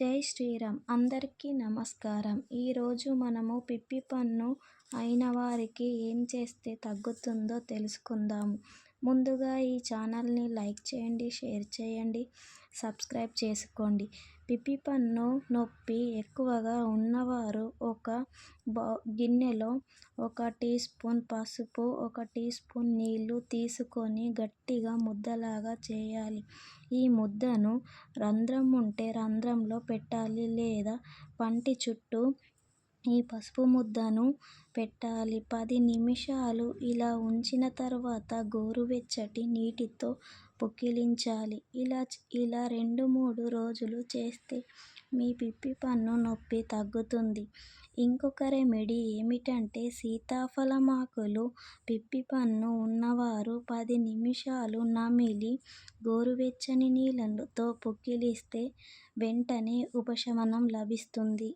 జై శ్రీరామ్. అందరికీ నమస్కారం. ఈరోజు మనము పిప్పి పన్ను అయిన వారికి ఏం చేస్తే తగ్గుతుందో తెలుసుకుందాము ముందుగా ఈ ఛానల్ని లైక్ చేయండి షేర్ చేయండి సబ్స్క్రైబ్ చేసుకోండి. పిప్పి పన్ను నొప్పి ఎక్కువగా ఉన్నవారు ఒక బౌ గిన్నెలో ఒక టీ స్పూన్ పసుపు ఒక టీ స్పూన్ నీళ్ళు తీసుకొని గట్టిగా ముద్దలాగా చేయాలి. ఈ ముద్దను రంధ్రం ఉంటే రంధ్రంలో పెట్టాలి లేదా పంటి చుట్టూ ఈ పసుపు ముద్దను పెట్టాలి. పది నిమిషాలు ఇలా ఉంచిన తర్వాత గోరువెచ్చటి నీటితో పుక్కిలించాలి. ఇలా ఇలా రెండు మూడు రోజులు చేస్తే మీ పిప్పి పన్ను నొప్పి తగ్గుతుంది. ఇంకొక రెమెడీ ఏమిటంటే సీతాఫలం ఆకులు పిప్పి పన్ను ఉన్నవారు పది నిమిషాలు నమిలి గోరువెచ్చని నీళ్ళతో పుక్కిలిస్తే వెంటనే ఉపశమనం లభిస్తుంది.